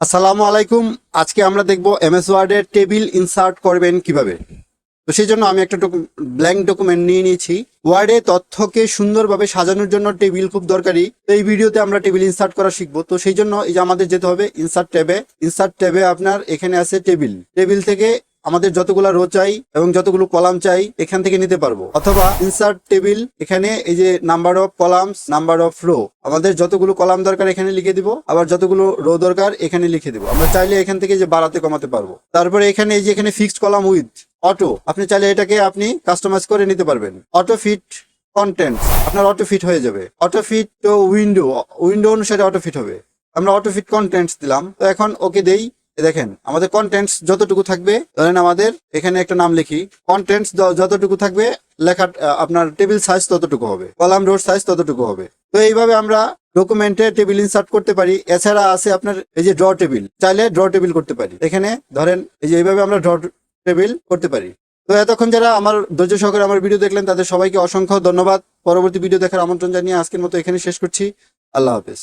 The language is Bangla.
আসসালামু আলাইকুম। আজকে আমরা দেখব এমএস ওয়ার্ডের টেবিল ইনসার্ট করবেন কীভাবে। তো সেই জন্য আমি একটা ব্ল্যাঙ্ক ডকুমেন্ট নিয়ে নিয়েছি। ওয়ার্ডে তথ্যকে সুন্দরভাবে সাজানোর জন্য টেবিল খুব দরকারি। তো এই ভিডিওতে আমরা টেবিল ইনসার্ট করা শিখব। তো সেই জন্য এই যে আমাদের যেতে হবে ইনসার্ট ট্যাবে। ইনসার্ট ট্যাবে আপনার এখানে আছে টেবিল। টেবিল থেকে আমাদের যতগুলো রো চাই এবং যতগুলো কলাম চাই, এখান থেকে নিতে পারব। অথবা ইনসার্ট টেবিল এখানে এই যে number of columns number of row আমাদের যতগুলো কলাম দরকার, এখানে লিখে দিব। আবার যতগুলো রো দরকার, এখানে লিখে দিব। আমরা চাইলে এখান থেকে যে বাড়াতে, কমাতে পারব। তারপরে এখানে এই যে এখানে ফিক্সড কলাম উইথ অটো আপনি চাইলে এটাকে আপনি কাস্টমাইজ করে নিতে পারবেন। অটো ফিট কন্টেন্ট আপনার অটো ফিট হয়ে যাবে। অটো ফিট তো উইন্ডো উইন্ডো অনুসারে অটো ফিট হবে। আমরা অটো ফিট কন্টেন্টস দিলাম। তো এখন ওকে দেই। দেখেন, আমাদের কন্টেন্টস যতটুকু থাকবে, ধরেন আমাদের এখানে একটা নাম লিখি কন্টেন্টস যতটুকু থাকবে লেখা আপনার টেবিল সাইজ ততটুকু হবে, কলাম রোড সাইজ ততটুকু হবে। তো এইভাবে আমরা ডকুমেন্টে টেবিল ইনসার্ট করতে পারি, এছাড়া আছে আপনার এই যে ড্র টেবিল চাইলে ড্র টেবিল করতে পারি। এখানে ধরেন, এই যে এইভাবে আমরা ড্র টেবিল করতে পারি। তো এতক্ষণ যারা আমার ধৈর্য সহকারে আমার ভিডিও দেখলেন, তাদের সবাইকে অসংখ্য ধন্যবাদ। পরবর্তী ভিডিও দেখার আমন্ত্রণ জানিয়ে আজকের মতো এখানে শেষ করছি। আল্লাহ হাফেজ।